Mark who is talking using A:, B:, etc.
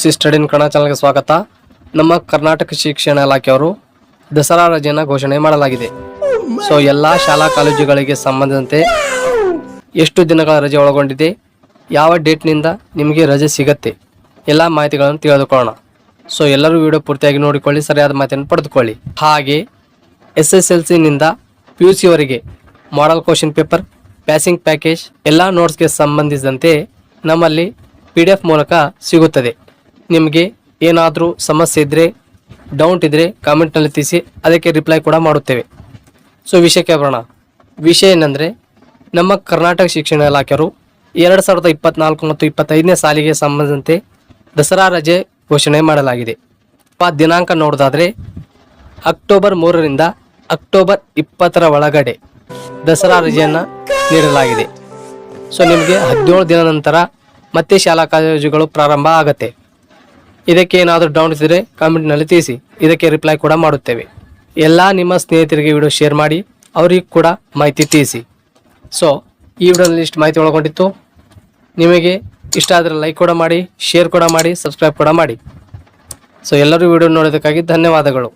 A: C ಸ್ಟಡಿನ Kannada ಚಾನಲ್ಗೆ ಸ್ವಾಗತ. ನಮ್ಮ ಕರ್ನಾಟಕ ಶಿಕ್ಷಣ ಇಲಾಖೆಯವರು ದಸರಾ ರಜೆಯನ್ನು ಘೋಷಣೆ ಮಾಡಲಾಗಿದೆ. ಸೊ ಎಲ್ಲ ಶಾಲಾ ಕಾಲೇಜುಗಳಿಗೆ ಸಂಬಂಧಿಸಿದಂತೆ ಎಷ್ಟು ದಿನಗಳ ರಜೆ ಒಳಗೊಂಡಿದೆ, ಯಾವ ಡೇಟ್ನಿಂದ ನಿಮಗೆ ರಜೆ ಸಿಗತ್ತೆ, ಎಲ್ಲ ಮಾಹಿತಿಗಳನ್ನು ತಿಳಿದುಕೊಳ್ಳೋಣ. ಸೊ ಎಲ್ಲರೂ ವಿಡಿಯೋ ಪೂರ್ತಿಯಾಗಿ ನೋಡಿಕೊಳ್ಳಿ, ಸರಿಯಾದ ಮಾಹಿತಿಯನ್ನು ಪಡೆದುಕೊಳ್ಳಿ. ಹಾಗೆ ಎಸ್ ಎಸ್ ಎಲ್ ಸಿನಿಂದ P U ಸಿವರೆಗೆ model question paper passing package ಎಲ್ಲ ನೋಟ್ಸ್ಗೆ ಸಂಬಂಧಿಸಿದಂತೆ ನಮ್ಮಲ್ಲಿ ಪಿ ಡಿ ಎಫ್ ಮೂಲಕ ಸಿಗುತ್ತದೆ. ನಿಮಗೆ ಏನಾದರೂ ಸಮಸ್ಯೆ ಇದ್ದರೆ ಡೌಟ್ ಇದ್ದರೆ ಕಾಮೆಂಟ್ನಲ್ಲಿ ತಿಳಿಸಿ, ಅದಕ್ಕೆ ರಿಪ್ಲೈ ಕೂಡ ಮಾಡುತ್ತೇವೆ. ಸೊ ವಿಷಯಕ್ಕೆ ಬರೋಣ ವಿಷಯ ಏನಂದರೆ, ನಮ್ಮ ಕರ್ನಾಟಕ ಶಿಕ್ಷಣ ಇಲಾಖೆಯವರು ಎರಡು ಸಾವಿರದ ಇಪ್ಪತ್ನಾಲ್ಕು ಮತ್ತು ಇಪ್ಪತ್ತೈದನೇ ಸಾಲಿಗೆ ಸಂಬಂಧಿಸಿದಂತೆ ದಸರಾ ರಜೆ ಘೋಷಣೆ ಮಾಡಲಾಗಿದೆ. ಆ ದಿನಾಂಕ ನೋಡೋದಾದರೆ, ಅಕ್ಟೋಬರ್ ಮೂರರಿಂದ ಅಕ್ಟೋಬರ್ ಇಪ್ಪತ್ತರ ಒಳಗಡೆ ದಸರಾ ರಜೆಯನ್ನು ನೀಡಲಾಗಿದೆ. ಸೊ ನಿಮಗೆ ಹದಿನೇಳು ದಿನ ನಂತರ ಮತ್ತೆ ಶಾಲಾ ಕಾಲೇಜುಗಳು ಪ್ರಾರಂಭ ಆಗತ್ತೆ. ಇದಕ್ಕೆ ಏನಾದರೂ ಡೌನ್ ಇದ್ದರೆ ಕಾಮೆಂಟ್ನಲ್ಲಿ ತಿಳಿಸಿ. ಇದಕ್ಕೆ ರಿಪ್ಲೈ ಕೂಡ ಮಾಡುತ್ತೇವೆ. ಎಲ್ಲ ನಿಮ್ಮ ಸ್ನೇಹಿತರಿಗೆ ವಿಡಿಯೋ ಶೇರ್ ಮಾಡಿ, ಅವರಿಗೆ ಕೂಡ ಮಾಹಿತಿ ತಿಳಿಸಿ. ಸೊ ಈ ವಿಡಿಯೋನಲ್ಲಿ ಇಷ್ಟು ಮಾಹಿತಿ ಒಳಗೊಂಡಿತ್ತು. ನಿಮಗೆ ಇಷ್ಟ ಆದರೆ ಲೈಕ್ ಕೂಡ ಮಾಡಿ ಶೇರ್ ಕೂಡ ಮಾಡಿ ಸಬ್ಸ್ಕ್ರೈಬ್ ಕೂಡ ಮಾಡಿ. ಸೊ ಎಲ್ಲರೂ ವಿಡಿಯೋ ನೋಡೋದಕ್ಕಾಗಿ ಧನ್ಯವಾದಗಳು.